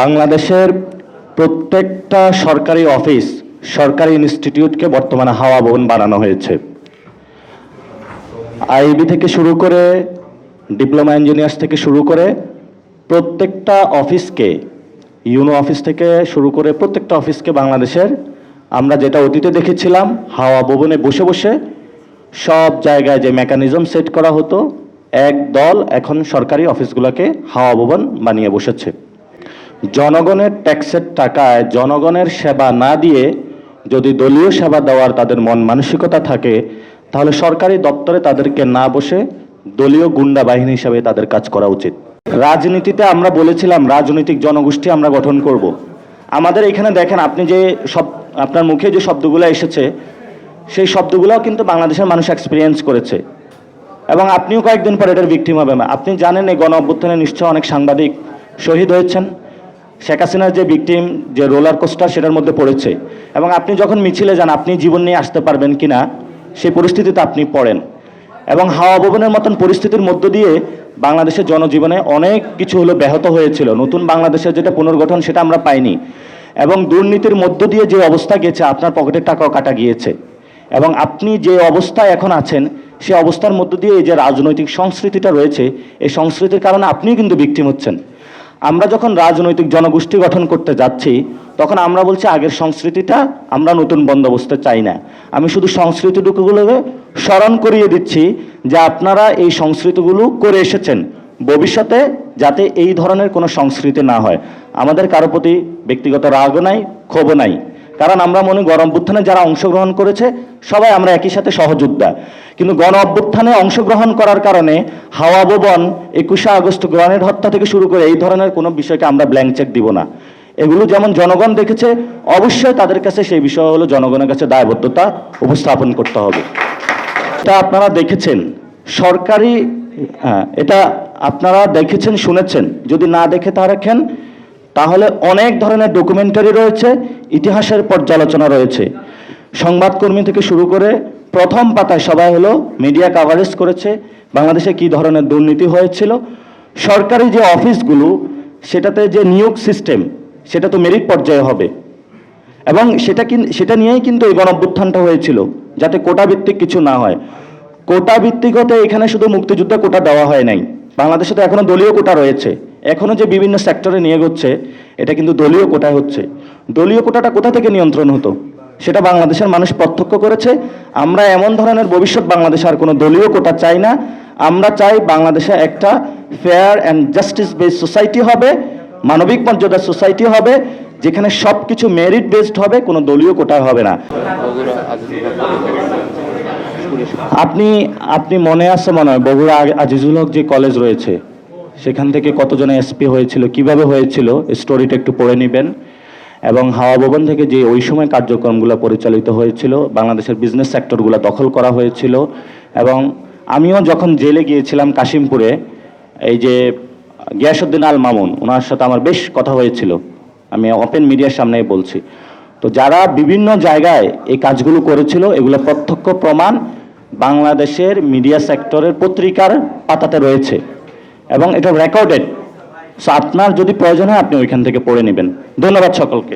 বাংলাদেশের প্রত্যেকটা সরকারি অফিস, সরকারি ইনস্টিটিউটকে বর্তমানে হাওয়া ভবন বানানো হয়েছে। আইবি থেকে শুরু করে, ডিপ্লোমা ইঞ্জিনিয়ার্স থেকে শুরু করে প্রত্যেকটা অফিসকে, ইউনো অফিস থেকে শুরু করে প্রত্যেকটা অফিসকে বাংলাদেশের আমরা যেটা অতীতে দেখেছিলাম, হাওয়া ভবনে বসে বসে সব জায়গায় যে মেকানিজম সেট করা হতো, এক দল এখন সরকারি অফিসগুলোকে হাওয়া ভবন বানিয়ে বসেছে। জনগণের ট্যাক্সের টাকায় জনগণের সেবা না দিয়ে যদি দলীয় সেবা দেওয়ার তাদের মন মানসিকতা থাকে, তাহলে সরকারি দপ্তরে তাদেরকে না বসে দলীয় গুন্ডা বাহিনী হিসাবে তাদের কাজ করা উচিত। রাজনীতিতে আমরা বলেছিলাম, রাজনৈতিক জনগোষ্ঠী আমরা গঠন করব। আমাদের এখানে দেখেন, আপনি যে সব, আপনার মুখে যে শব্দগুলো এসেছে, সেই শব্দগুলোও কিন্তু বাংলাদেশের মানুষ এক্সপিরিয়েন্স করেছে। এবং আপনিও কয়েকদিন পর এটার ভিকটিম হবেন। আপনি জানেন এই গণ অভ্যুত্থানে নিশ্চয় অনেক সাংবাদিক শহীদ হয়েছেন। শেখ হাসিনার যে ভিকটিম যে রোলার কোস্টার সেটার মধ্যে পড়েছে। এবং আপনি যখন মিছিলে যান, আপনি জীবন নিয়ে আসতে পারবেন কিনা সেই পরিস্থিতিতে আপনি পড়েন। এবং হাওয়া ভবনের মতন পরিস্থিতির মধ্য দিয়ে বাংলাদেশের জনজীবনে অনেক কিছু হলো ব্যাহত হয়েছিল। নতুন বাংলাদেশের যেটা পুনর্গঠন, সেটা আমরা পাইনি। এবং দুর্নীতির মধ্য দিয়ে যে অবস্থা গেছে, আপনার পকেটের টাকাও কাটা গিয়েছে। এবং আপনি যে অবস্থায় এখন আছেন, সে অবস্থার মধ্য দিয়ে এই যে রাজনৈতিক সংস্কৃতিটা রয়েছে, এই সংস্কৃতির কারণে আপনিও কিন্তু বিক্টিম হচ্ছেন। আমরা যখন রাজনৈতিক জনগোষ্ঠী গঠন করতে যাচ্ছি, তখন আমরা বলছি আগের সংস্কৃতিটা আমরা নতুন বন্দোবস্তে চাই না। আমি শুধু সংস্কৃতিটুকুগুলোকে স্মরণ করিয়ে দিচ্ছি যে আপনারা এই সংস্কৃতিগুলো করে এসেছেন। ভবিষ্যতে যাতে এই ধরনের কোনো সংস্কৃতি না হয়। আমাদের কারও প্রতি ব্যক্তিগত রাগও নাই, ক্ষোভও নাই। কারণ আমরা মনে গণ অভ্যুত্থানে যারা অংশগ্রহণ করেছে সবাই আমরা একই সাথে সহযোদ্ধা। কিন্তু গণ অভ্যুত্থানে অংশগ্রহণ করার কারণে হাওয়া ভবন একুশে আগস্ট গ্রহণের হত্যা থেকে শুরু করে এই ধরনের কোনো বিষয়কে আমরা ব্ল্যাঙ্ক চেক দিব না। এগুলো যেমন জনগণ দেখেছে অবশ্যই তাদের কাছে সেই বিষয় হলো জনগণের কাছে দায়বদ্ধতা উপস্থাপন করতে হবে। এটা আপনারা দেখেছেন সরকারি হ্যাঁ, এটা আপনারা দেখেছেন শুনেছেন। যদি না দেখে তা রাখেন তাহলে অনেক ধরনের ডকুমেন্টারি রয়েছে, ইতিহাসের পর্যালোচনা রয়েছে। সংবাদকর্মী থেকে শুরু করে প্রথম পাতায় সবাই হলো মিডিয়া কাভারেজ করেছে, বাংলাদেশে কি ধরনের দুর্নীতি হয়েছিল, সরকারি যে অফিসগুলো, সেটাতে যে নিয়োগ সিস্টেম সেটা তো মেরিট পর্যায়ে হবে। এবং সেটা সেটা নিয়েই কিন্তু এই গণঅভ্যুত্থানটা হয়েছিল, যাতে কোটা ভিত্তিক কিছু না হয়। কোটা ভিত্তিক হতে এখানে শুধু মুক্তিযুদ্ধ কোটা দেওয়া হয় নাই, বাংলাদেশে তো এখনও দলীয় কোটা রয়েছে। এখনও যে বিভিন্ন সেক্টরে নিয়ে হচ্ছে, এটা কিন্তু দলীয় কোটায় হচ্ছে। দলীয় কোটাটা কোথা থেকে নিয়ন্ত্রণ হতো? সেটা বাংলাদেশের মানুষ প্রত্যক্ষ করেছে। আমরা এমন ধরনের ভবিষ্যৎ বাংলাদেশে আর কোনো দলীয় কোটা চাই না। আমরা চাই বাংলাদেশে একটা fair and justice based society হবে, মানবিক মর্যাদার সোসাইটি হবে, যেখানে সব কিছু মেরিট বেসড হবে, কোনো দলীয় কোটায় হবে না। আপনি আপনি মনে আছে মনে হয় বগুড়া আজিজুল হক যে কলেজ রয়েছে সেখান থেকে কতজন এসপি হয়েছিল, কীভাবে হয়েছিল স্টোরিটা একটু পড়ে নেবেন। এবং হাওয়া ভবন থেকে যে ওই সময় কার্যক্রমগুলো পরিচালিত হয়েছিল, বাংলাদেশের বিজনেস সেক্টরগুলো দখল করা হয়েছিল। এবং আমিও যখন জেলে গিয়েছিলাম কাশিমপুরে, এই যে গিয়াসুদ্দিন আল মামুন ওনার সাথে আমার বেশ কথা হয়েছিল। আমি ওপেন মিডিয়ার সামনেই বলছি। তো যারা বিভিন্ন জায়গায় এই কাজগুলো করেছিল, এগুলো প্রত্যক্ষ প্রমাণ বাংলাদেশের মিডিয়া সেক্টরের পত্রিকার পাতাতে রয়েছে। এবং এটা রেকর্ডেড সো আপনার যদি প্রয়োজন হয়, আপনি ওইখান থেকে পড়ে নেবেন। ধন্যবাদ সকলকে।